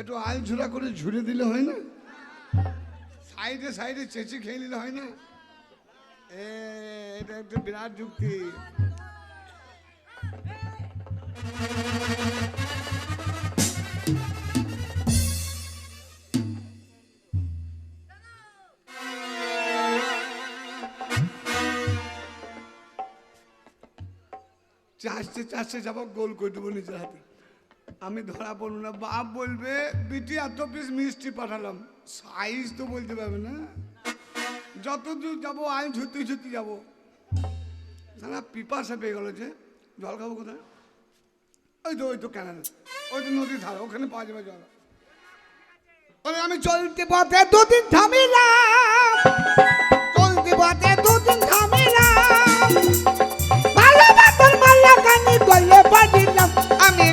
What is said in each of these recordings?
একটু আল ঝুরা করে ঝুরে দিলে হয় না? সাইডে সাইডে চেঁচে খেয়ে নিলে হয় না? এটা একটা বিরাট যুক্তি। চাষতে চাষতে যাব, গোল করে দেবো নিজের হাতে। আমি ধরা পড়ব না, বাপ বলবে, বিটি, এত পিস মিষ্টি পাঠালাম। সাইজ তো বলতে পারবে না। যত দূর যাব আইন ঝুঁতে ঝুঁতে যাব। সারা পিপাসা পেয়ে গেল যে, জল খাব কোথায়? ওই তো ওই তো কেন ওই তো নদীর ধার, ওখানে পাওয়া যাবে জল। আমি চলতে পথে দুদিন থামিলাম। চলতে পথে দুদিন থামিলাম। ভালোবাসার মাল্লা কানি গলে পাঠিলাম আমি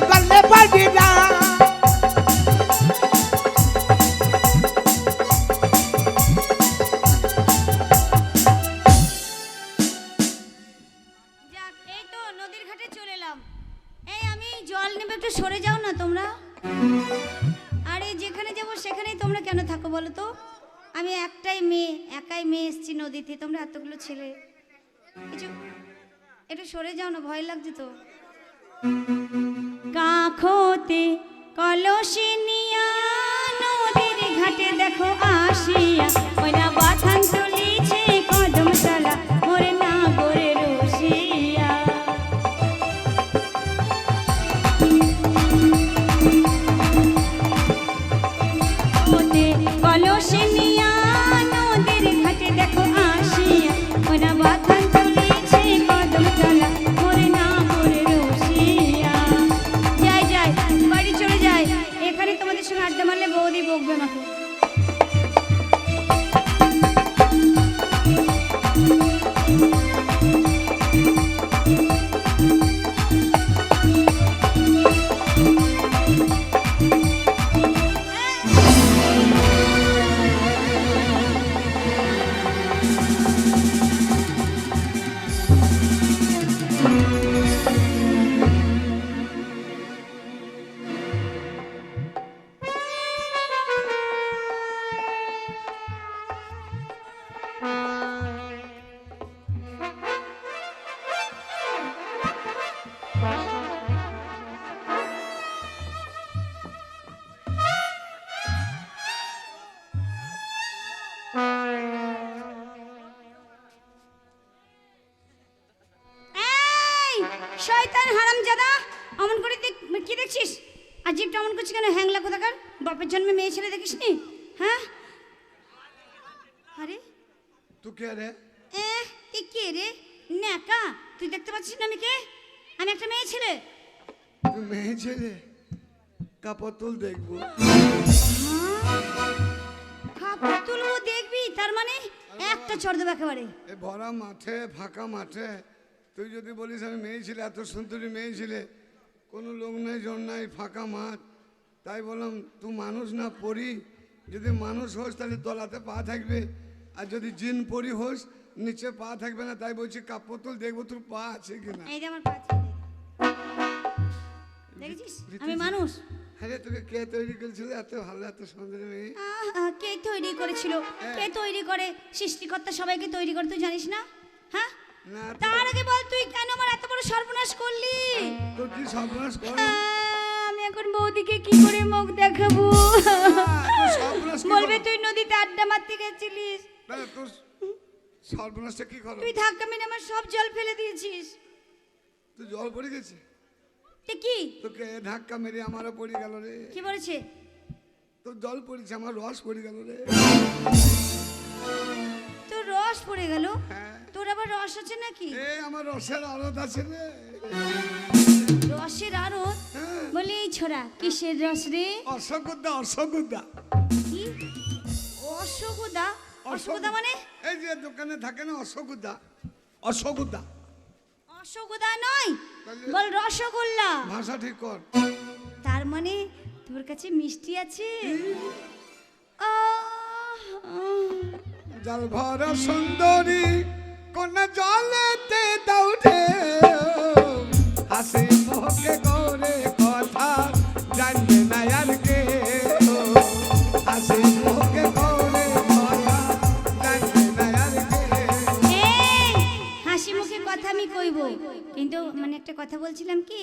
এই আমি জল নেবে একটু সরে যাও না তোমরা। আরে, যেখানে যাব সেখানেই তোমরা কেন থাকো বলো তো? আমি একটাই মেয়ে, একাই মেয়ে এসছি নদীতে। তোমরা এতগুলো ছেলে। কিছু একটু সরে যাও না, ভয় লাগছে তো। কাখতে কলসি নিয়া নদীর ঘাটে দেখো আসিয়া জন্মে মেয়ে ছেলে দেখিসনি হ্যাঁ? আরে। তুই কে রে? এ তুই কে রে? ন্যাকা। তুই দেখতে পাচ্ছিস না আমি কে? আমি একটা মেয়ে ছেলে। তুই মেয়ে ছেলে? কাপড় তুল দেখব। কাপড় তুলবো দেখবি তার মানে একটা চড় দেবো একেবারে। এ ভরা মাঠে ফাঁকা মাঠে তুই যদি বলিস আমি মেয়ে ছিলে এত সুন্দরী মেয়ে ছিলে কোনো লোক নাই জন নাই ফাঁকা মাঠ। তাই বললাম তুই মানুষ না পড়ি যদি মানুষ হোস তাহলে তলাতে পা থাকবে। আর যদি জিন পরি হোস নিচে পা থাকবে না। তাই বলছি কাপড় তুল দেখব তোর পা আছে কিনা? এই যে আমার পা ছেড়ে দেখেছিস? আমি মানুষ। হ্যাঁ রে, তোকে কে তৈরি করেছিল? এত ভালো এত সুন্দর মেয়ে। আহ, আহ, কে তৈরি করেছিল? কে তৈরি করে? সৃষ্টিকর্তা সবাইকে তৈরি করে তুই জানিস না? হ্যাঁ? তার আগে বল তুই কেন আমার এত বড় সর্বনাশ করলি? তোর কি সর্বনাশ কর আহ, আমি এখন বৌদিকে কি করে মুখ দেখাবো? কি বলবে তুই নদীতে আড্ডা মারতে গেছিলিস। সর্বনাশটা কি করো তুই ধাক্কা মেরে আমার সব জল ফেলে দিয়েছিস। তুই জল পড়ে গেছে? তে কি? তোকে ধাক্কা মেরে আমারও পড়ে গেল রে। কি বলেছে? তোর জল পড়েছে আমার রস পড়ে গেল রে। তোর রস পড়ে গেল? হ্যাঁ। তোর আবার রস আছে নাকি? এ আমার রসের আড়ত আছে রে। রসের আরও হ্যাঁ। বলি এই ছোড়া কিসের রস রে? অশ্বগন্ধা কি? অশ্বগোদা অশ্বগোদা মানে? এই যে দোকানে থাকে না অশ্বগন্ধা অশ্বগন্ধা অশ্বগোদা নয় বল রসগোল্লা। ভাষা ঠিক কর। তার মানে তোর কাছে মিষ্টি আছে। জল ভরা সুন্দরী কন্যা জলেতে দৌড়ে হাসি সঙ্গে কথা আমি কইব। কিন্তু মানে বলছিলাম কি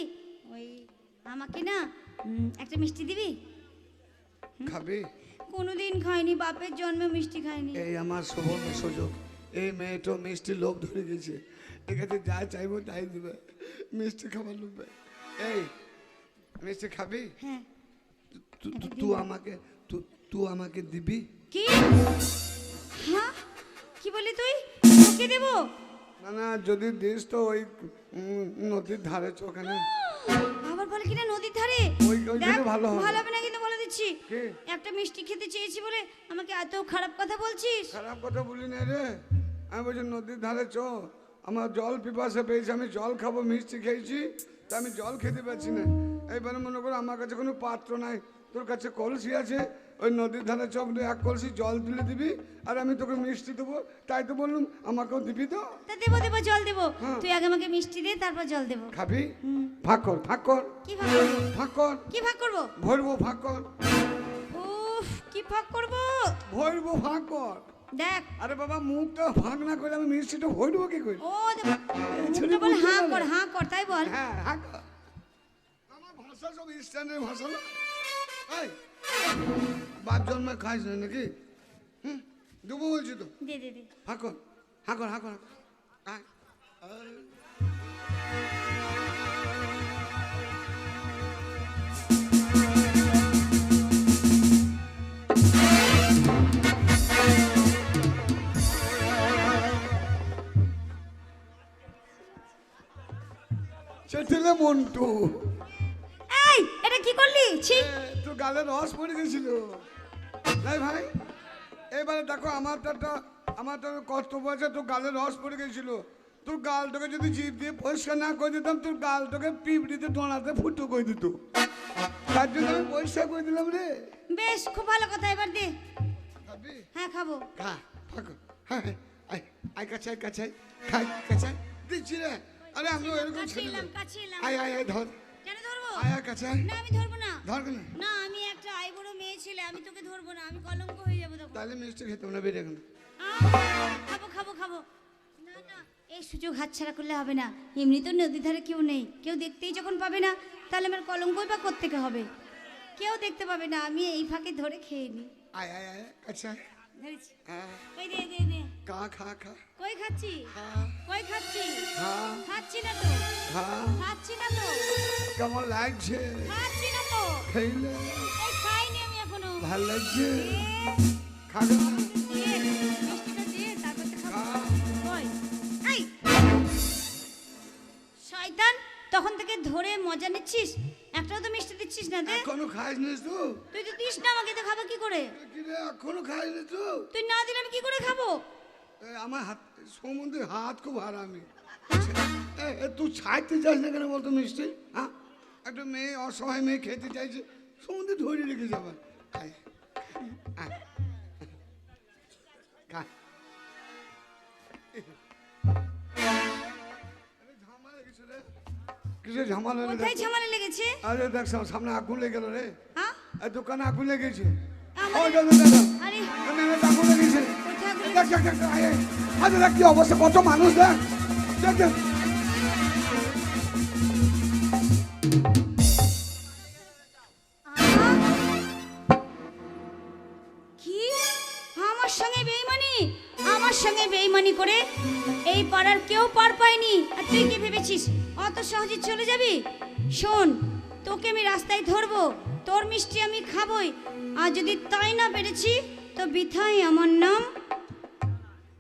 ওই আমাকে না একটা মিষ্টি দিবি? খাবে? কোনোদিন খাইনি বাপের জন্মে মিষ্টি খাইনি। এই আমার সুবর্ণ সুযোগ। এই মেয়েটা মিষ্টি লোভ ধরে গেছে। ঠিক আছে যা চাইব তাই দিবে। মিষ্টি খাবার লোভ। এই মিষ্টি খাবি? হ্যাঁ। তুই আমাকে তুই আমাকে দিবি? কি? হ্যাঁ? কি বলি তুই? ওকে দেবো? না না যদি দিস তো ওই নদীর ধারে চ ওখানে। আবার বলে কিনা নদীর ধারে? ওই- ওইখানে ভালো হবে। ভালো হবে না কিন্তু বলে দিচ্ছি। একটা মিষ্টি খেতে চেয়েছি বলে আমাকে এত খারাপ কথা বলছিস? খারাপ কথা বলি না রে। আমি বলছি নদীর ধারে চ আমার জল পিপাসা পেয়েছে আমি জল খাব মিষ্টি খেয়েছি। তা আমি জল খেতে পারছি না। এইবারে মনে করো আমার কাছে কোনো পাত্র নাই। তোর কাছে কলসি আছে ওই নদীর ধারে চক দিয়ে এক কলসি জল তুলে দিবি আর আমি তোকে মিষ্টি দেবো। তাই তো বললাম আমাকেও দিবি তো। তা দেবো দেবো জল দেবো। হ্যাঁ। তুই আগে আমাকে মিষ্টি দে তারপর জল দেবো। খাবি? ফাঁক কর ফাঁক কর। কি ভাগ করব? ফাঁক কর। কি ভাগ করব? ভরবো ফাঁক কর। উফ কি ভাগ করব? ভরবো ফাঁক কর। দেখ। আরে বাবা মুখটা ফাঁক না করে আমি মিষ্টিটা ভরবো কি করে? ও দেব- মুখটা বল হাঁ কর হাঁ কর তাই বল। হ্যাঁ হ্যাঁ কর। আমার ভাষা সব স্ট্যান্ডার্ড ভাষা না। এই বাপ জন্মে খাইস না নাকি? হুম দেবো বলছি তো। দে দে দে। হাকর হাকর হাকর আয়। চেটেলে মন্টু। এই এটা কি করলি? ছি। তোর গালে রস পড়ে গেছিল। তাই ভাই এবারে দেখো আমার তো একটা আমার তো কর্তব্য আছে তোর গালে রস পড়ে গেছিল। তোর গালটাকে যদি জিভ দিয়ে পরিষ্কার না করে দিতাম তোর গালটাকে পিঁপড়িতে ডোনাতে ফুটো করে দিত। তার জন্য আমি পরিষ্কার করে দিলাম রে। বেশ খুব ভালো কথা এবার দে। হ্যাঁ খাব। খা ফাঁকো হ্যাঁ হ্যাঁ আয় আয় কাছে আয় কাছে খাই কাছে দিচ্ছি রে। আরে আমি এরকম কাছে ছেলে এলাম না। কাছে এলাম। আয় আয় আয় ধর। কেন ধরবো? আয় আয় কাছে না আমি ধরবো না। ধর কেন? না আমি একটা আইবুড়ো মেয়ে ছেলে আমি তোকে ধরবো না আমি কলঙ্ক হয়ে যাব তখন। তাহলে মিষ্টি খেতে না বেরিয়ে গেল। খাব খাব খাব। না না এই সুযোগ হাতছাড়া করলে হবে না। এমনি তো নদী ধারে কেউ নেই। কেউ দেখতেই যখন পাবে না তাহলে আমার কলঙ্কই বা কোত্থেকে হবে? কেউ দেখতে পাবে না আমি এই ফাঁকে ধরে খেয়ে নিই। আয় আয় আয় আয়। ধরেছি। হ্যাঁ। কই দে দে দে খা খা খা। কই খাচ্ছি? কই খাচ্ছি? খাচ্ছি না তো। খা। খাচ্ছি না তো। কেমন লাগছে? খাচ্ছি না তো। খেলে? এই খাইনি আমি এখনও। ভালো লাগছে? খাবে ধরে মজা নিচ্ছিস? একটাও তো মিষ্টি দিচ্ছিস না দে এখনও খাইস নি তো? তুই তো দিস না আমাকে তো খাব কি করে? কি রে এখনও খাইস নি তো? তুই না দিলে আমি কি করে খাব? আমার হাত সমুদ্রের হাত খুব হারামি। এ, এ, তুই ছাড়তে চাস না কেন বলতো মিষ্টি? হ্যাঁ? একটা মেয়ে অসহায় মেয়ে খেতে চাইছে সমুদ্রে ধরে রেখে যাবে আয়, আয়, কিসের ঝামেলা? কোথায় ঝামেলা লেগেছে আরে দেখ সাম- সামনে আগুন লেগে গেল রে হ্যাঁ এই দোকানে আগুন লেগেছে ওই দাদা দাদা আরে আগুন লেগেছে দেখ দেখ দেখ। আরে দেখ কি অবস্থা কত মানুষ দেখ দেখ দেখ পাড়ার কেউ পার পায়নি। আর তুই কি ভেবেছিস? অত সহজে চলে যাবি? শোন, তোকে আমি রাস্তায় ধরবো। তোর মিষ্টি আমি খাবই। আর যদি তাই না পেরেছি, তো বিথাই আমার নাম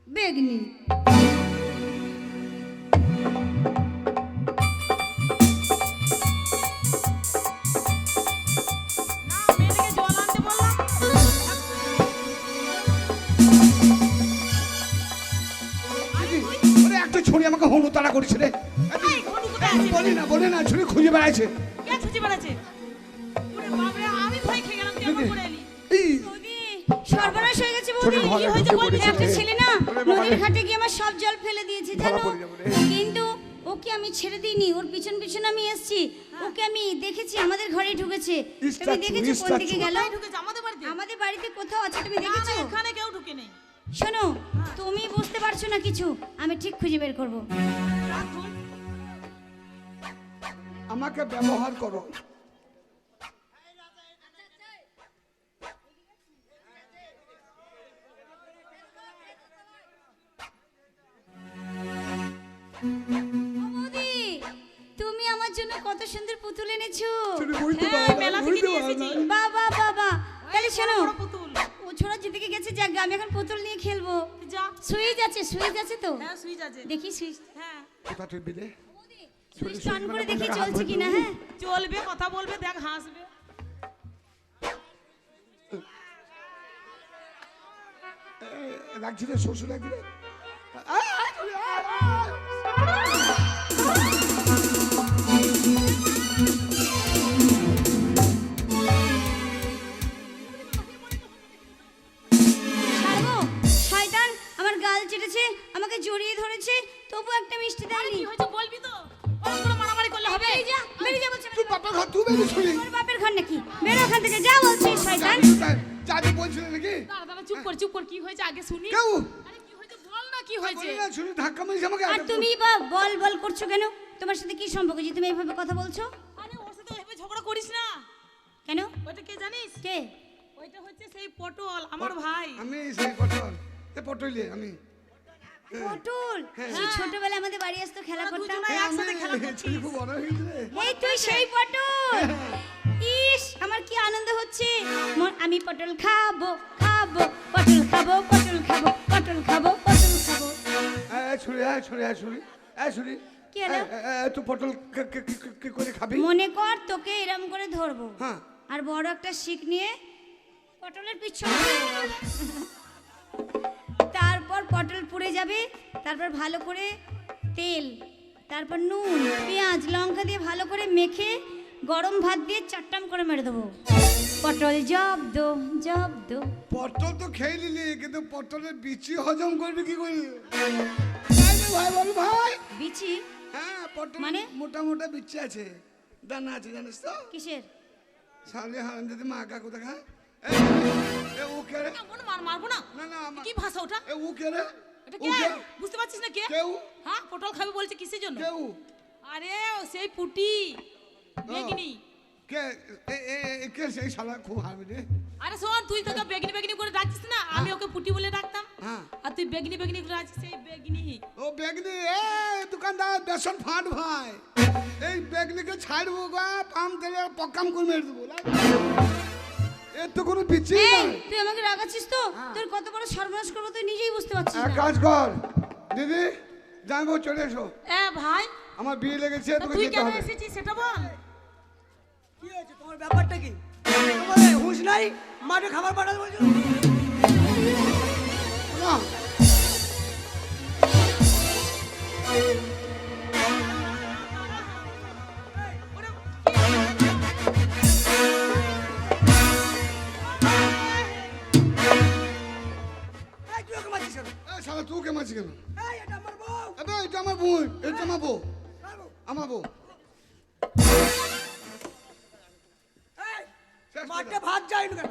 বেগনি। আমাকে হনু তাড়া করেছে রে বলি না বলি না ছুরি খুঁজে বেড়াইছে। সর্বনাশ হয়ে গেছে বৌদি। কি হয়েছে একটা ছেলে না। নদীর ঘাটে গিয়ে আমার সব জল ফেলে দিয়েছে জানো। কিন্তু ওকে আমি ছেড়ে দিইনি ওর পিছন পিছন আমি এসেছি। ওকে আমি দেখেছি আমাদের ঘরে ঢুকেছে। তুমি দেখেছ কোন দিকে গেল? ঢুকেছে? আমাদের বাড়িতে? আমাদের বাড়িতে কোথাও আছে? তুমি দেখেছ? এখানে কেউ ঢুকে নেই শোনো তুমি বুঝতে পারছ না কিছু আমি ঠিক খুঁজে বের করব। আমাকে ব্যবহার করো। তুমি আমার জন্য কত সুন্দর পুতুল এনেছো। হ্যাঁ। বাবা বাবা তাহলে শোনো ছোড়া যেদিকে গেছে যাক আমি এখন পুতুল নিয়ে খেলব যা সুইচ আছে সুইচ আছে তো হ্যাঁ সুইচ আছে দেখি সুইচ হ্যাঁ কোথা টিপবি রে? সুইচ অন করে মানে দেখি চলছে কিনা হ্যাঁ চলবে কথা বলবে দেখ হাসবে এ, লাগছি রে শ্বশুর লাগছি রে মিষ্টি দেয়নি কি হয়েছে বলবি তো? করে মারামারি করলে হবে। বেরিয়ে যা বেরিয়ে যা বলছি তুই বাপের ঘর তুই বেরিয়ে শুনি তোর বাপের ঘর নাকি? বেরো ওখান থেকে যা বলছি শয়তান। যাবি বলছিলে নাকি? দাঁড়া চুপ কর চুপ কর কি হয়েছে আগে শুনি। কেউ? আরে কি হয়েছে বল না কি হয়েছে? শুনি ধাক্কা মারিস আমাকে আর তুমি বা বল বল করছ কেন? তোমার সাথে কি সম্পর্ক? যে তুমি এইভাবে কথা বলছো? আরে ওর সাথে এভাবে ঝগড়া করিস না। কেন? ওইটা কে জানিস? কে? ওইটা হচ্ছে সেই পটল আমার ভাই। আমি সেই পটল। এ পটলে আমি। পটল। সেই ছোটবেলায় আমাদের বাড়ি আসতো খেলা করতাম একসাথে খেলা আমি খুব বড় হয়েছে রে। এই তুই সেই পটল। ইস আমার কি আনন্দ হচ্ছে? আমি পটল খাব খাব পটল খাব পটল খাব পটল খাব পটল খাব। ছুরি এ, ছুরি এ, ছুরি এ, ছুরি। কি হলো? তুই পটল কে- করে খাবি? মনে কর তোকে এরম করে ধরবো। হ্যাঁ। আর বড় একটা শিক নিয়ে পটলের পিছনে। তারপর পটল পুড়ে যাবে তারপর ভালো করে তেল তারপর নুন পেঁয়াজ লঙ্কা দিয়ে ভালো করে মেখে গরম ভাত দিয়ে চারটাম করে মেরে দেবো। পটল জব্দ জব্দ। পটল তো খেয়ে নিলি কিন্তু পটলের বিচি হজম করবি কি করে? ভাই বল ভাই। বিচি? হ্যাঁ পটল মানে? মোটা মোটা বিচি আছে। দানা আছে জানিস তো? কিসের? সালে হারান যদি মা কাকু দেখা এ ও কে রে? মার মারবো না। না না কি ভাষা ওটা? এ ও কে রে? এটা কে? কে? বুঝতে পারছিস না কে? কেউ? হ্যাঁ পটল খাবে বলছে কিসের জন্য? কেউ? আরে ও সেই পুটি। বেগনি। কে? এ এ এ, কে সেই শালা? খুব হারবে রে। আরে শোন তুই তোকে বেগনি বেগনি করে ডাকছিস না? আমি ওকে পুটি বলে ডাকতাম। হ্যাঁ। আর তুই বেগনি বেগনি করে ডাকছিস সেই বেগনি। ও বেগনি এ দোকানদার বেসন ফাট ভাই। এই বেগনিকে ছাড়বো গা পাম তেলে পকাম করে মেরে দেবো। এর তো কোনো বিচি নাই। তুই আমাকে রাগাচ্ছিস তো? তোর কত বড় সর্বনাশ করব তুই নিজেই বুঝতে পারছিস না। কাজ কর। দিদি জানব চলে এসো। এ ভাই। আমার বিয়ে লেগেছে তোকে তুই কেন এসেছিস সেটা বল। কি হয়েছে? তোমার ব্যাপারটা কি? তোমাদের হুঁশ নাই? মাঠে খাবার পাঠাতে বলছো? না। শালা তুই কে মাছি কেন? এটা আমার বউ। এটা আমার বউ আমার বউ। মাঠে ভাত যায়নি কেন?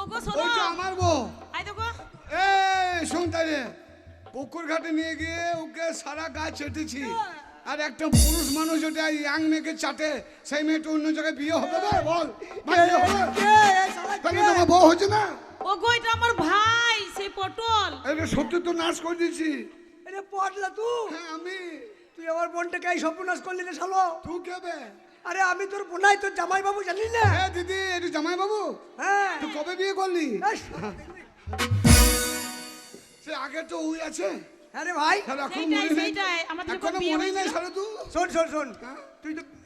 ওগো শোনো। ওইটা আমার বউ। আই দেখো। এই শোন পুকুর ঘাটে নিয়ে গিয়ে ওকে সারা গাছ চেটেছি। আর একটা পুরুষ মানুষ ওটা ইয়াং মেয়েকে চাটে সেই মেয়েটা অন্য জায়গায় বিয়ে হবে না বল? তোমার বউ হচ্ছে না? ওগো এটা আমার ভাই। পটল। এটা সত্যি তো নাশ করে দিয়েছি। এটা পটলা তুই? হ্যাঁ আমি। তুই আমার বোনটাকে এই সর্বনাশ করলি রে শালো। তুই কে বে আরে আমি তোর বোনাই তোর জামাই বাবু জানিস না? হ্যাঁ দিদি এটা জামাই বাবু হ্যাঁ। তুই কবে বিয়ে করলি? সে আগে তো ওই আছে। হ্যাঁ রে ভাই। তাহলে এখন সেইটাই, মনে নেই। সেইটাই, আমাদের যখন বিয়ে মনে নেই হয়েছিল। তুই? শোন শোন শোন। হ্যাঁ? তুই তো এই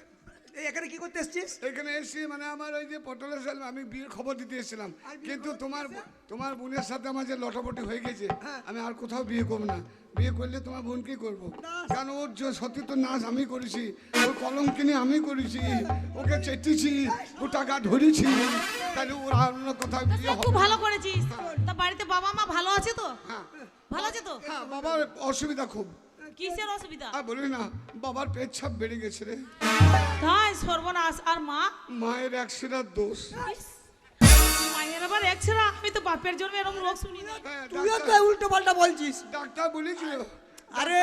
এখানে কি করতে এসছিস? এখানে এসেছি মানে আমার ওই যে পটলের সাল আমি বিয়ের খবর দিতে এসেছিলাম। কিন্তু তোমার তোমার বোনের সাথে আমার যে লটাপটি হয়ে গেছে আমি আর কোথাও বিয়ে করব না। বিয়ে করলে তোমার বোনকেই করব? কারণ ওর যে সত্যি তো নাচ আমি করেছি ওর কলম কিনে আমি করেছি ওকে চেটেছি ও টাকা ধরেছি তাহলে ওর আর অন্য কোথাও তা বিয়ে হবে খুব ভালো করেছিস। তা বাড়িতে বাবা মা ভালো আছে তো? হ্যাঁ। ভালো আছে তো? হ্যাঁ বাবার অসুবিধা খুব। কিসের অসুবিধা? আর বলি না বাবার পেট ছাপ বেড়ে গেছে রে। তাই সর্বনাশ। আর মা? মায়ের অ্যাক্সিডেন্ট দোষ। মায়ের আবার এক ছেড়া আমি তো বাপের জন্য এরকম রোগ শুনি না তুইও তো উল্টো পাল্টা বলছিস। ডাক্তার বলেছিল। আরে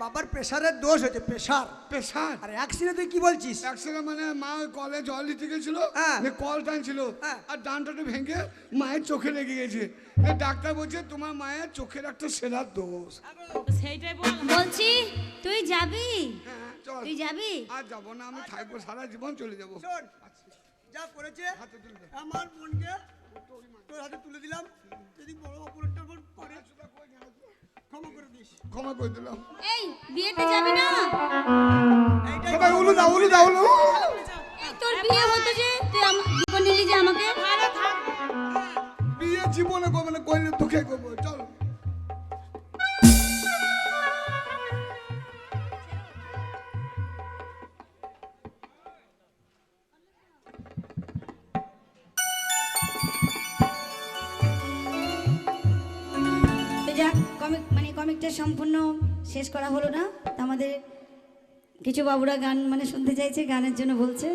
বাবার প্রেশারের দোষ হয়েছে প্রেশার প্রেশার আর অ্যাক্সিডেন্ট তুই কি বলছিস? একসাথে মানে মা ওই কলে জল দিতে গেছিল হ্যাঁ। কল টানছিল হ্যাঁ। আর ডানটাটা ভেঙে মায়ের চোখে লেগে গেছে। ডাক্তার বলছে তোমার মায়ের চোখের একটা সেরার দোষ। সেইটাই বল। বলছি তুই যাবি? হ্যাঁ চল। তুই যাবি? আর যাব না আমি থাকব সারা জীবন চলে যাব। যা করেছে হাতে তুলে আমার বোনকে তোর হাতে তুলে দিলাম। যদি বড় অপরাধটা করে। ক্ষমা করে দিস। ক্ষমা করে দিলাম। এই বিয়েতে যাবে না? সবাই উলু দাও উলু দাও উলু। তোর বিয়ে হতো যে তুই জীবন নিলি যে আমাকে? সম্পূর্ণ শেষ করা হলো না। আমাদের কিছু বাবুরা গান মানে শুনতে চাইছে, গানের জন্য বলছে।